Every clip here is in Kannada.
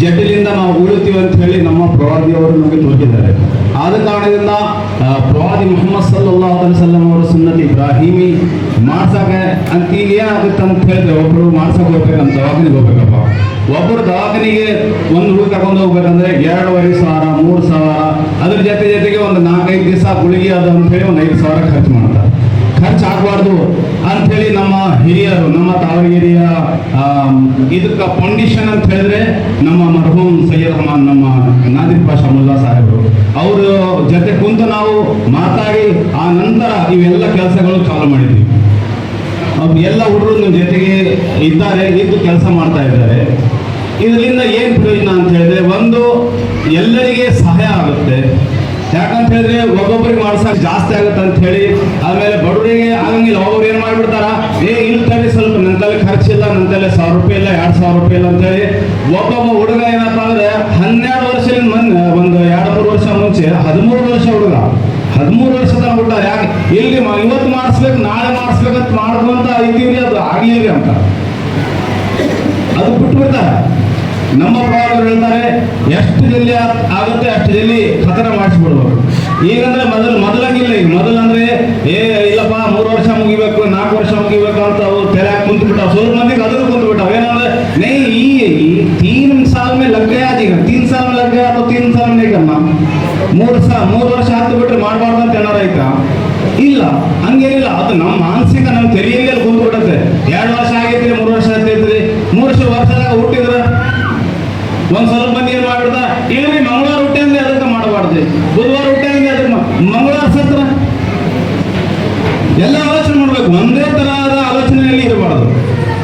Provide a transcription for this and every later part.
ಜಡ್ಡಿಲಿಂದ ನಾವು ಉಳಿತೀವಿ ಅಂತ ಹೇಳಿ ನಮ್ಮ ಪ್ರವಾದಿಯವರು ನಮಗೆ ತೋರಿಸಿದ್ದಾರೆ. ಆದ ಕಾರಣದಿಂದ ಪ್ರವಾದಿ ಮುಹಮ್ಮದ್ ಅಲೈಹಿ ವಸಲ್ಲಂ ಅವರು ಸುನ್ನತಿ ಇಬ್ರಾಹಿಮಿ ಮಾಡ್ಸಕ ಅಂತ ಈಗ ಏನಾಗುತ್ತೆ ಅಂತ ಹೇಳಿದ್ರೆ ಒಬ್ಬರು ಮಾಡ್ಸಕ್ ಹೋಗ್ಬೇಕಂತ ದವಾಖಾನಿಗೆ ಹೋಗ್ಬೇಕಪ್ಪ. ಒಬ್ಬರು ದವಾಖಾನಿಗೆ ಒಂದು ಹುಡುಗ ಕರ್ಕೊಂಡು ಹೋಗ್ಬೇಕಂದ್ರೆ ಎರಡೂವರೆ ಸಾವಿರ, ಮೂರು ಸಾವಿರ, ಅದ್ರ ಜೊತೆ ಜೊತೆಗೆ ಒಂದು ನಾಲ್ಕೈದು ದಿವಸ ಗುಳಿಗೆ ಅದು ಅಂತ ಹೇಳಿ ಒಂದು ಐದು ಸಾವಿರ ಖರ್ಚು ಖರ್ಚು ಆಗಬಾರ್ದು ಅಂಥೇಳಿ ನಮ್ಮ ಹಿರಿಯರು, ನಮ್ಮ ತಾವಗಿರಿಯ ಇದಕ್ಕೆ ಫೌಂಡೇಶನ್ ಅಂತ ಹೇಳಿದ್ರೆ ನಮ್ಮ ಮರ್ಹೂಮ್ ಸೈಯದ್ ರಹಮಾನ್, ನಮ್ಮ ನಾದಿರ್ ಪಾಷಾ ಮುಲ್ಲಾ ಸಾಹೇಬರು. ಅವರು ಜೊತೆ ಕುಂತು ನಾವು ಮಾತಾಡಿ, ಆ ನಂತರ ಇವೆಲ್ಲ ಕೆಲಸಗಳು ಚಾಲು ಮಾಡಿದ್ವಿ. ಎಲ್ಲ ಹುಡುಗರು ನಿಮ್ಮ ಜೊತೆಗೆ ಇದ್ದಾರೆ, ಇದ್ದು ಕೆಲಸ ಮಾಡ್ತಾ ಇದ್ದಾರೆ. ಇದರಿಂದ ಏನು ಪ್ರಯೋಜನ ಅಂತ ಹೇಳಿದ್ರೆ, ಒಂದು ಎಲ್ಲರಿಗೆ ಸಹಾಯ ಆಗುತ್ತೆ. ಯಾಕಂತ ಹೇಳಿದ್ರೆ ಒಬ್ಬೊಬ್ಬರಿಗೆ ಮಾಡ್ಸಕ್ ಜಾಸ್ತಿ ಆಗುತ್ತೆ ಅಂತ ಹೇಳಿ ಆಮೇಲೆ ಬಡವರಿಗೆ ಆಗಂಗಿಲ್ಲ. ಒಬ್ಬರು ಏನು ಮಾಡ್ಬಿಡ್ತಾರ? ಏ ಇಲ್ತಾರೆ ಸ್ವಲ್ಪ ನನ್ನ ತಲೆ ಖರ್ಚಿಲ್ಲ ನನ್ನ ತಲೆ ಸಾವಿರ ರೂಪಾಯಿ ಇಲ್ಲ, ಎರಡು ಸಾವಿರ ರೂಪಾಯಿ ಇಲ್ಲ ಅಂತ ಹೇಳಿ ಒಬ್ಬೊಬ್ಬ ಹುಡುಗ ಏನಪ್ಪ ಅಂದ್ರೆ ಹನ್ನೆರಡು ವರ್ಷದಿಂದ ಮೊನ್ನೆ ಒಂದು ಎರಡು ಮೂರು ವರ್ಷ ಮುಂಚೆ, ಹದಿಮೂರು ವರ್ಷ ಹುಡುಗ, ಹದಿಮೂರು ವರ್ಷದ ಹುಡುಗ, ಯಾಕೆ? ಇಲ್ಲಿ ಇವತ್ತು ಮಾಡಿಸ್ಬೇಕು, ನಾಳೆ ಮಾಡಿಸ್ಬೇಕಂತ ಮಾಡ್ಕೊಂತ ಐತೀವ್ರಿ ಅದು. ಆಗ್ಲಿರಿ ಅಂತ. ಅದು ಬಿಟ್ಬಿಡ್ತಾರೆ. ನಮ್ಮ ಪ್ರವಾದರು ಹೇಳ್ತಾರೆ, ಎಷ್ಟು ಜಲ್ಲಿ ಆಗುತ್ತೆ, ಅಷ್ಟು ಜಲ್ಲಿ ಖತನ ಮಾಡಿಸ್ಬಿಡ್ಬೇಕು. ಈಗಂದ್ರೆ ಮೊದಲು ಮೊದಲಾಗಿಲ್ಲ ಈಗ. ಮೊದಲಂದ್ರೆ, ಏ, ಇಲ್ಲಪ್ಪ, ಮೂರು ವರ್ಷ ಮುಗಿಬೇಕು, ನಾಲ್ಕು ವರ್ಷ ಮುಗಿಬೇಕು ಅಂತ ಅವ್ರು ತೆರೆ ಹಾಕಿ ಕುಂತು ಬಿಟ್ಟ ಸೂರ್ ಮಂದಿಗೆ ಅದನ್ನು ಕುಂತು ಬಿಟ್ಟ ಏನಂದ್ರೆ, ನೈ, ಈ ತೀನ್ ಸಾಲ ಮೇಲೆ ಲಗ್ಗೆ ಆದ ಈಗ. ತೀನ್ ಸಾಲ ಮೇಲೆ ಲಗ್ಗೆ ಆದ ತೀನ್ ಸಾಲ ಮೇಲೆ ಮೂರು ಸಾ ಮೂರು ವರ್ಷ ಹತ್ತು ಬಿಟ್ರೆ ಮಾಡಬಾರ್ದು ಅಂತ ಏನಾರ ಐತ ಇಲ್ಲ. ಹಂಗೇನಿಲ್ಲ. ಅದು ನಮ್ಮ ಮಾನಸಿಕ ನಮ್ಮ ತೆಲಿಯಲ್ಲಿ ಕುಂತು ಬಿಡುತ್ತೆ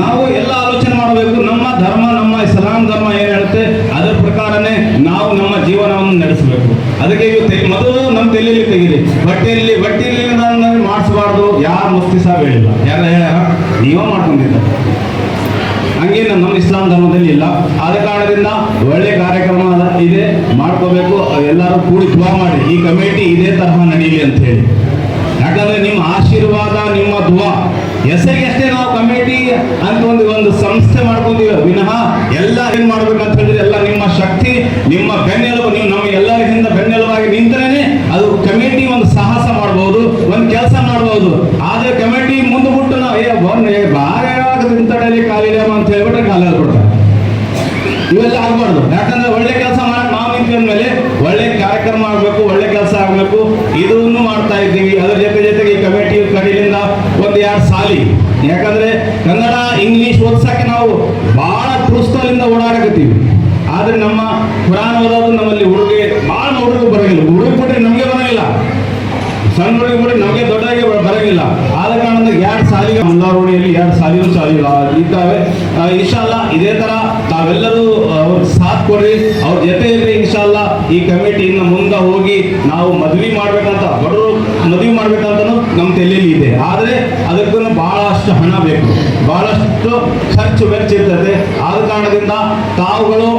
ನಾವು ಎಲ್ಲ ಆಲೋಚನೆ ಮಾಡಬೇಕು, ನಮ್ಮ ಧರ್ಮ, ನಮ್ಮ ಇಸ್ಲಾಂ ಧರ್ಮ ಏನು ಹೇಳುತ್ತೆ, ಅದರ ಪ್ರಕಾರನೇ ನಾವು ನಮ್ಮ ಜೀವನವನ್ನು ನಡೆಸಬೇಕು. ಅದಕ್ಕೆ ಇವತ್ತು ಮೊದಲು ನಮ್ಮ ತಲೆಯಲ್ಲಿ ತೆಗೀರಿ. ಬಟ್ಟೆಯಲ್ಲಿ ಬಟ್ಟೆಯಲ್ಲಿ ಮಾಡಿಸಬಾರ್ದು, ಯಾರು ಮುಸ್ತಿ ಸಹ ಹೇಳಿಲ್ಲ. ಯಾರ ನೀವೇ ಮಾಡ್ಕೊಂಡಿದ್ದ. ಹಂಗೇನು ನಮ್ಮ ಇಸ್ಲಾಂ ಧರ್ಮದಲ್ಲಿ ಇಲ್ಲ. ಆದ ಕಾರಣದಿಂದ ಒಳ್ಳೆ ಕಾರ್ಯಕ್ರಮ ಇದೆ, ಮಾಡ್ಕೋಬೇಕು, ಎಲ್ಲರೂ ಕೂಡಿ ದುವಾ ಮಾಡಿ. ಈ ಕಮಿಟಿ ಇದೇ ತರಹ ನಡೀಲಿ ಅಂತ ಹೇಳಿ. ಯಾಕಂದ್ರೆ ನಿಮ್ಮ ಆಶೀರ್ವಾದ, ನಿಮ್ಮ ದುವಾ ಹೆಸರಿಗೆ ಅಷ್ಟೇ ನಾವು ಕಮಿಟಿ ಅಂತ ಒಂದು ಒಂದು ಸಂಸ್ಥೆ ಮಾಡ್ಕೊಂಡಿವಿ ವಿನಃ ಎಲ್ಲ ಏನ್ ಮಾಡ್ಬೇಕಂತ ಹೇಳಿದ್ರೆ ಎಲ್ಲ ನಿಮ್ಮ ಶಕ್ತಿ, ನಿಮ್ಮ ಬೆನ್ನೆಲುಬು, ನೀವು ನಮ್ಮ ಎಲ್ಲರ ಬೆನ್ನೆಲುಬಾಗಿ ನಿಂತರೇನೆ ಅದು ಕಮಿಟಿ ಒಂದು ಸಾಹಸ ಮಾಡಬಹುದು ಒಂದು ಕೆಲಸ ಮಾಡಬಹುದು ಆದ್ರೆ ಕಮಿಟಿ ಮುಂದೆ ಬಿಟ್ಟು ನಾವು, ಏ ಬಾರೆ ನಿಂತಡಲಿ ಕಾಲಿಡಮ ಅಂತ ಹೇಳ್ಬಿಟ್ರೆ ಕಾಲಲ್ಲಿ ಕೊಡ್ತಾರೆ ಇವೆಲ್ಲ ಆಗ್ಬಾರ್ದು. ಯಾಕಂದ್ರೆ ಒಳ್ಳೆ ಕೆಲಸ ಮಾಡಕ್ ನಾವು ನಿಂತಿದ ಮೇಲೆ ಒಳ್ಳೆ ಕಾರ್ಯಕ್ರಮ ಆಗ್ಬೇಕು, ಒಳ್ಳೆ ಕೆಲಸ ಆಗ್ಬೇಕು. ಇದನ್ನು ಮಾಡ್ತಾ ಇದ್ದೀವಿ. ಅದ್ರ ಜೊತೆ ಸಾಲಿ. ಯಾಕಂದ್ರೆ ಕನ್ನಡ, ಇಂಗ್ಲಿಷ್ ಓದ್ಸಕ್ಕೆ ನಾವು ಬಹಳ ಪುಸ್ತಕದಿಂದ ಓಡಾಡಕತ್ತೀವಿ. ಆದ್ರೆ ನಮ್ಮ ಪುರಾಣ ಓದೋದು ನಮ್ಮಲ್ಲಿ ಹುಡುಗಿ ಬಹಳ ಹುಡುಗರು ಬರಂಗಿಲ್ಲ. ಹುಡುಗಿ ಕೊಟ್ಟರೆ ನಮಗೆ ಬರಂಗಿಲ್ಲ. ಸಣ್ಣ ಹುಡುಗಿ ಕೊಟ್ಟರೆ ನಮಗೆ ದೊಡ್ಡಾಗಿ ಬರಂಗಿಲ್ಲ. ಆದ ಕಾರಣ ಎರಡು ಸಾಲಿಗೆ ಮುಂದಾರೋಣಿಯಲ್ಲಿ ಎರಡು ಸಾಲಿನೂ ಸಾಲಿ ಇದ್ದಾವೆ. ಇಷ್ಟ ಅಲ್ಲ ಇದೇ ತರ ತಾವೆಲ್ಲರೂ ಅವ್ರ ಸಾಥ್ ಕೊಡ್ರಿ. ಅವ್ರ ಜೊತೆ ಈ ಕಮಿಟಿ ಇನ್ನು ಮುಂದೆ ಹೋಗಿ ನಾವು ಮದುವೆ ಮಾಡ್ಬೇಕಂತ, ಬಡವರು ಮದುವೆ ಮಾಡ್ಬೇಕಂತ ನಮ್ಮ ತಲೆಯಲ್ಲಿ ಇದೆ. ಆದರೆ ಅದಕ್ಕೂ ಬಹಳಷ್ಟು ಹಣ ಬೇಕು. ಬಹಳಷ್ಟು ಖರ್ಚು ವೆಚ್ಚ ಇರ್ತದೆ. ಆದ ಕಾರಣದಿಂದ ತಾವುಗಳು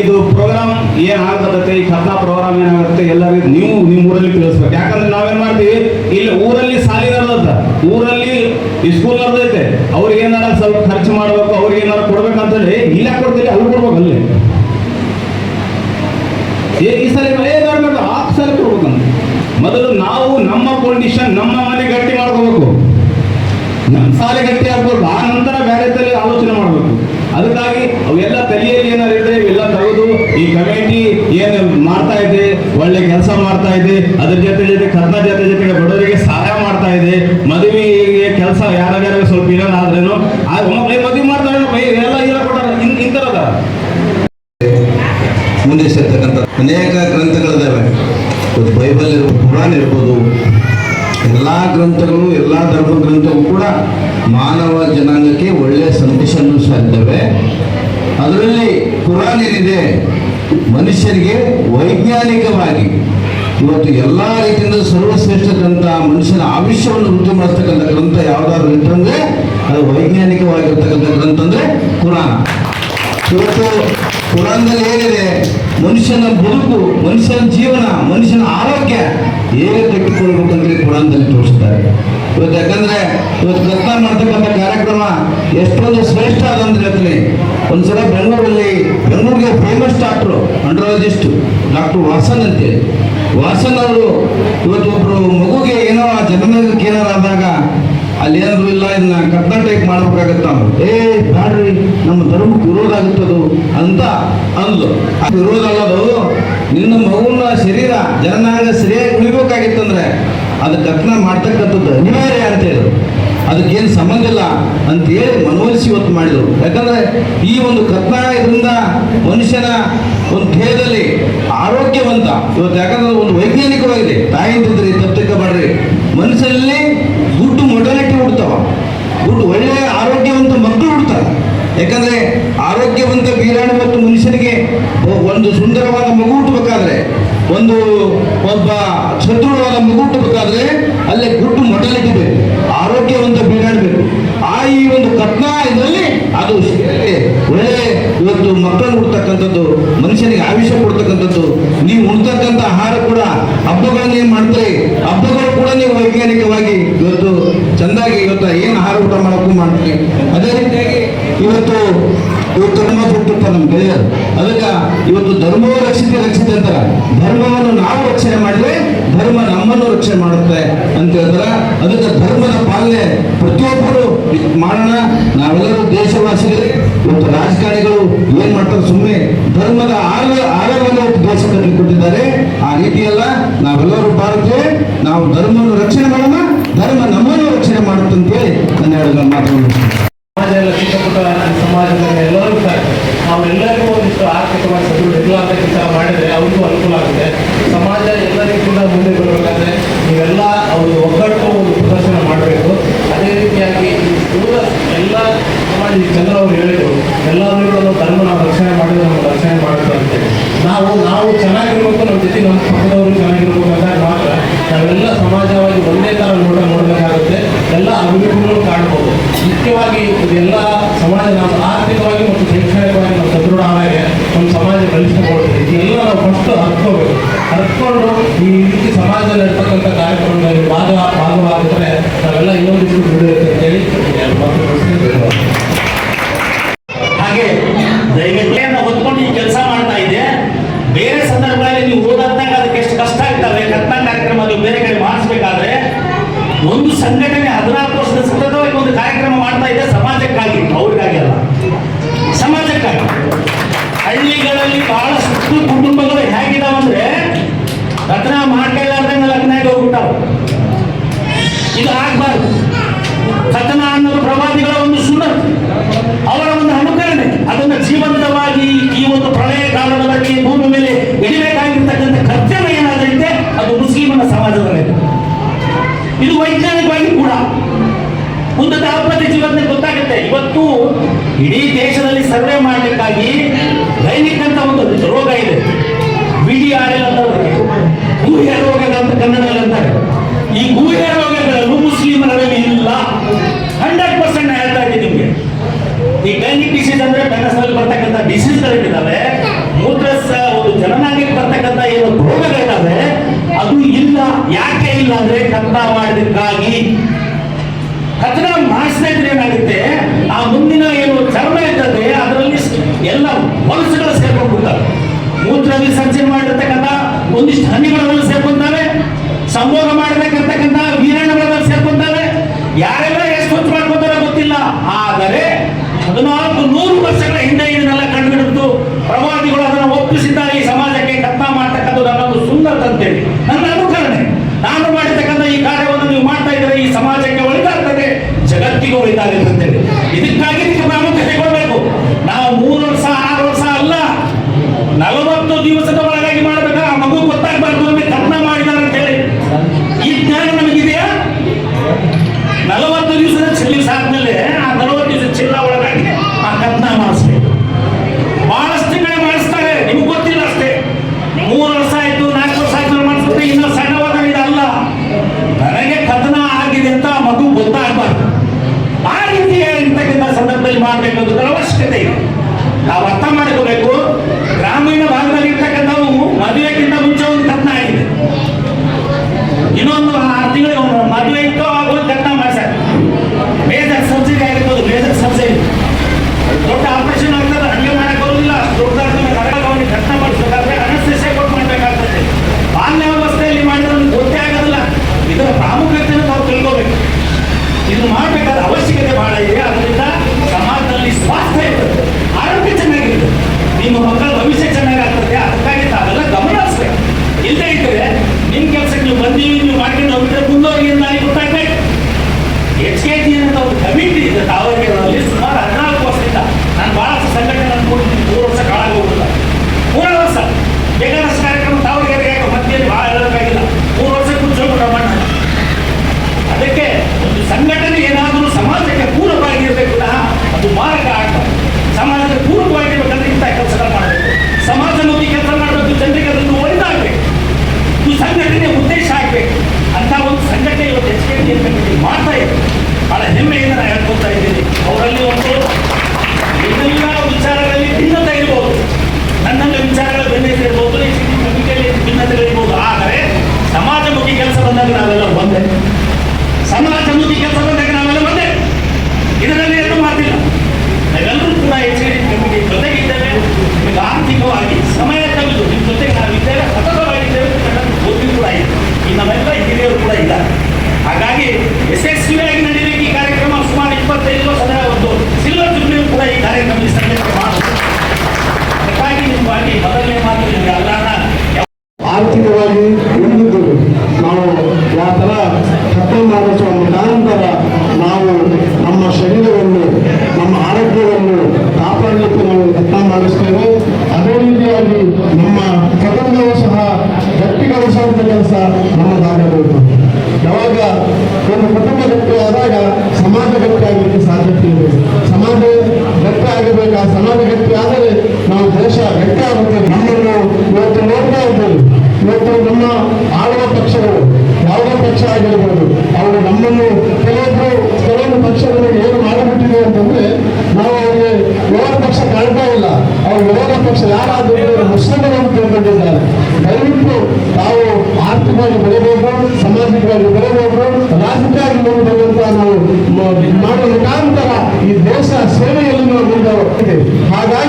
ಇದು ಪ್ರೋಗ್ರಾಮ್ ಏನಾಗುತ್ತೆ ಈ ಕಥಾ ಪ್ರೋಗ್ರಾಮ್ ಏನಾಗುತ್ತೆ, ಎಲ್ಲರಿಗೂ ನೀವು ನಿಮ್ಮ ಊರಲ್ಲಿ ತಿಳಿಸ್ಬೇಕು. ಯಾಕಂದ್ರೆ ನಾವೇನು ಮಾಡ್ತೀವಿ ಇಲ್ಲಿ ಊರಲ್ಲಿ ಸಾಲಿ ನಡೆದತ್ತ ಊರಲ್ಲಿ ಸ್ಕೂಲ್ ನಡೆದೈತೆ ಅವ್ರಿಗೆ ಏನಾರ ಸ್ವಲ್ಪ ಖರ್ಚು ಮಾಡ್ಬೇಕು ಅವ್ರಿಗೆ ಏನಾರ ಕೊಡ್ಬೇಕಂತೇಳಿ ಇಲ್ಲ ಕೊಡ್ತೀವಿ ಅಲ್ಲಿ ಕೊಡ್ಬೇಕು ಅಲ್ಲಿ ಏ ಈ ಸಲ ಏ ಬೇಡ ಆ ಸಲ ಕೊಡ್ಬೇಕಂತ ಮೊದಲು ನಾವು ನಮ್ಮ ಕಂಡೀಷನ್ ನಮ್ಮ ಮನೆ ಗಟ್ಟಿ ಮಾಡ್ಕೋಬೇಕು. ನಮ್ಮ ಸಾಲೆ ಗಟ್ಟಿ ಆಗ್ಬೋದು. ಆ ನಂತರ ಬೇರೆ ತಲೆ ಆಲೋಚನೆ ಮಾಡಬೇಕು. ಅದಕ್ಕಾಗಿ ಅವೆಲ್ಲ ತಲೆಯಲ್ಲಿ ಏನಾದ್ರು ಇದ್ರೆ ಇವೆಲ್ಲ ತೆಗೆದು ಈ ಕಮಿಟಿ ಏನು ಮಾಡ್ತಾ ಇದೆ, ಒಳ್ಳೆ ಕೆಲಸ ಮಾಡ್ತಾ ಇದೆ, ಅದ್ರ ಜೊತೆ ಜೊತೆಗೆ ಬಡವರಿಗೆ ಸಹಾಯ ಮಾಡ್ತಾ ಇದೆ ಮದುವೆಗೆ ಕೆಲಸ ಯಾರ್ಯಾರು ಸ್ವಲ್ಪ ಇರೋದಾದ್ರೇನು ಆ ಒಮ್ಮೆ ಮದುವೆ ಮಾಡ್ತಾರೆ ಬೈ ಎಲ್ಲ ಇಲ್ಲ ಕೊಟ್ಟಾರ ಇನ್ ಇಂಥರದ ಮುಂದೆ ಸೇರ್ತಕ್ಕಂಥ ಅನೇಕ ಗ್ರಂಥಗಳಿದ್ದಾವೆ ಇವತ್ತು ಬೈಬಲ್ ಇರ್ಬೋದು ಪುರಾಣ ಇರ್ಬೋದು ಎಲ್ಲ ಗ್ರಂಥಗಳು ಎಲ್ಲ ಧರ್ಮ ಗ್ರಂಥಗಳು ಕೂಡ ಮಾನವ ಜನಾಂಗಕ್ಕೆ ಒಳ್ಳೆಯ ಸಂದೇಶವನ್ನು ಸಾರಿದ್ದಾವೆ ಅದರಲ್ಲಿ ಕುರಾನ್ ಏನಿದೆ? ಮನುಷ್ಯರಿಗೆ ವೈಜ್ಞಾನಿಕವಾಗಿ ಇವತ್ತು ಎಲ್ಲ ರೀತಿಯಿಂದ ಸರ್ವಶ್ರೇಷ್ಠ ಗ್ರಂಥ, ಮನುಷ್ಯನ ಆವಿಷ್ಯವನ್ನು ವೃದ್ಧಿ ಮಾಡತಕ್ಕಂಥ ಗ್ರಂಥ ಯಾವ್ದಾದ್ರು ಇತ್ತಂದ್ರೆ ಅದು ವೈಜ್ಞಾನಿಕವಾಗಿರ್ತಕ್ಕಂಥ ಗ್ರಂಥ ಅಂದ್ರೆ ಕುರಾನ್. ಇವತ್ತು ಕುರಾನ್ದಲ್ಲಿ ಏನಿದೆ ಮನುಷ್ಯನ ಬದುಕು, ಮನುಷ್ಯನ ಜೀವನ, ಮನುಷ್ಯನ ಆರೋಗ್ಯ ಹೇಗೆ ತೆಗೆದುಕೊಳ್ಬೇಕಂದ್ರೆ ಕುರಾನ್ದಲ್ಲಿ ತೋರಿಸ್ತಾರೆ. ಇವತ್ತು ಯಾಕಂದ್ರೆ ಇವತ್ತು ಕರ್ತ ಮಾಡ್ತಕ್ಕಂಥ ಕಾರ್ಯಕ್ರಮ ಎಷ್ಟೊಂದು ಶ್ರೇಷ್ಠ ಅದಂದ್ರೆ ಹೇಳ್ತೀನಿ. ಒಂದ್ಸಲ ಬೆಂಗಳೂರಲ್ಲಿ, ಬೆಂಗಳೂರಿಗೆ famous doctor andrologist doctor Vasan ಅಂತೇಳಿ. ವಾಸನ್ ಅವರು ಇವತ್ತು ಮಗುಗೆ ಏನೋ ಜನ್ಮಕ್ಕೆ ಏನಾರಾದಾಗ ಅಲ್ಲಿ ಇಲ್ಲ, ಇದನ್ನ ಕರ್ನಾಟಕ ಮಾಡ್ಬೇಕಾಗತ್ತ? ಏ, ಬ್ಯಾಡ್ರಿ, ನಮ್ಮ ಧರ್ಮಕ್ಕೆ ವಿರೋಧ ಆಗುತ್ತದು ಅಂತ ಅಂದ್ಲು. ವಿರೋಧ ಅಲ್ಲದು ನಿನ್ನ ಮಗುನ ಶರೀರ ಜನನಾಂಗ ಸರಿಯಾಗಿ ಉಳಿಬೇಕಾಗಿತ್ತಂದ್ರೆ, ಅದು ಕತ್ನ ಮಾಡ್ತಕ್ಕಂಥದ್ದು ಅನಿವಾರ್ಯ ಅಂತ ಹೇಳಿದ್ರು ಅದಕ್ಕೇನು ಸಂಬಂಧ ಇಲ್ಲ ಅಂತೇಳಿ ಮನವೊಲಿಸಿ ಇವತ್ತು ಮಾಡಿದರು. ಯಾಕಂದರೆ ಈ ಒಂದು ಕತ್ನ ಮನುಷ್ಯನ ಒಂದು ಧ್ಯೇಯದಲ್ಲಿ ಆರೋಗ್ಯವಂತ, ಇವತ್ತು ಯಾಕಂದ್ರೆ ಒಂದು ವೈಜ್ಞಾನಿಕವಾಗಿದೆ. ತಾಯಿ ತಿರುಗ್ರಿ ತಪ್ಪಿಕ ಮಾಡ್ರಿ ಮನಸ್ಸಲ್ಲಿ ಗುಡ್ಡು ಮೊಡಾಲಿಟಿ ಹುಡ್ತಾವ ಗುಡ್ ಒಳ್ಳೆಯ ಆರೋಗ್ಯವಂತ ಮಕ್ಕಳು ಹುಡ್ತಾರೆ ಯಾಕಂದರೆ ಆರೋಗ್ಯವಂತ ವೀರಾಣು ಮತ್ತು ಮನುಷ್ಯನಿಗೆ ಒಂದು ಸುಂದರವಾದ ಮಗು ಹುಟ್ಟಬೇಕಾದ್ರೆ, ಒಂದು ಒಬ್ಬ ಶತ್ರುವಾದ ಮಗು ಹುಟ್ಟಬೇಕಾದ್ರೆ ಅಲ್ಲೇ ಗುಡ್ ಮೊಡಾಲಿಟಿ ಬೇಕು. ಮನುಷ್ಯನಿಗೆ ಆವಿಷ ಕೊಡ್ತಕ್ಕಂಥದ್ದು. ನೀವು ಉಣ್ತಕ್ಕಂಥ ಆಹಾರ ಕೂಡ ಹಬ್ಬಗಳನ್ನ ಏನ್ ಮಾಡ್ತಾರೆ? ಹಬ್ಬಗಳು ಕೂಡ ನೀವು ವೈಜ್ಞಾನಿಕವಾಗಿ ಇವತ್ತು ಚಂದಾಗಿ ಇವತ್ತು ಏನು ಆಹಾರ ಊಟ ಮಾಡೋಕ್ಕೂ ಮಾಡ್ತೀವಿ ಅದೇ ರೀತಿಯಾಗಿ ಇವತ್ತು ಇವತ್ತು ಧರ್ಮ ನಮ್ಮ ಗೆಳೆಯರು. ಅದಕ್ಕೆ ಇವತ್ತು ಧರ್ಮವು ರಕ್ಷಿತ ರಕ್ಷಿತ ಅಂತಾರ. ಧರ್ಮವನ್ನು ನಾವು ರಕ್ಷಣೆ ಮಾಡಿದ್ರೆ ಧರ್ಮ ನಮ್ಮನ್ನು ರಕ್ಷಣೆ ಮಾಡುತ್ತೆ ಅಂತ ಹೇಳ್ತಾರ. ಅದಕ್ಕೆ ಧರ್ಮದ ಪಾಲನೆ ಪ್ರತಿ ನಾವು ಧರ್ಮವನ್ನು ರಕ್ಷಣೆ ಮಾಡೋಣ ಧರ್ಮ ನಮ್ಮನ್ನು ರಕ್ಷಣೆ ಮಾಡುತ್ತಂತೇಳಿ ನನ್ನ ಹೇಳಿದ ಮಾತುಗಳು. ಅರ್ಕೊಂಡು ಈ ರೀತಿ ಸಮಾಜದಲ್ಲಿ ಇರ್ತಕ್ಕಂಥ ಕಾರ್ಯಕ್ರಮದಲ್ಲಿ ಭಾಗ ಭಾಗವಾಗಿದ್ರೆ ನಾವೆಲ್ಲ ಇನ್ನೊಂದಿಷ್ಟು ಬಿಡುತ್ತೆ ಅಂತೇಳಿ ಮಾತುಕತೆ ಇವತ್ತು ಇಡೀ ದೇಶದಲ್ಲಿ ಸರ್ವೆ ಮಾಡಲಿಕ್ಕಾಗಿ Kadini, Wakil ಮಾಡ್ತಾ ಇದ್ದೀನಿ ಬಹಳ ಹೆಮ್ಮೆಯಿಂದ ನಾನು ಹೇಳ್ಕೊತಾ ಇದ್ದೀನಿ. ಅವರಲ್ಲಿ ಒಂದು ಎಲ್ಲೆಲ್ಲ ವಿಚಾರಗಳಲ್ಲಿ ಭಿನ್ನತೆ ಆರ್ಥಿಕವಾಗಿ ಹಿಂದಿದ್ದೇವೆ ನಾವು ಯಾವ ಥರ ಮಾಡಿಸುವ ಮುಖಾಂತರ ನಾವು ನಮ್ಮ ಶರೀರವನ್ನು, ನಮ್ಮ ಆರೋಗ್ಯವನ್ನು ಕಾಪಾಡಲಿಕ್ಕೆ ನಾವು ಕತ್ತ ಮಾಡಿಸ್ತೇವೆ ಅದೇ ರೀತಿಯಾಗಿ ನಮ್ಮ ಪ್ರಬಂಧವೂ ಸಹ ಗಟ್ಟಿಗೊಳಿಸುವಂಥ ಕೆಲಸ ನಮ್ಮದಾಗಬೇಕು ಯಾವಾಗ ಒಂದು ಕುಟುಂಬ ಗಟ್ಟಿ ಆದಾಗ ಸಮಾಜ ಗಟ್ಟಿ ಆಗಲಿಕ್ಕೆ ಸಾಧ್ಯತೆ ಇದೆ. ಸಮಾಜ ಗಟ್ಟಿ ಆಗಬೇಕು ಆ ಸಮಾಜ ಗಟ್ಟಿ ಆದರೆ ಹಾಗಾಗಿ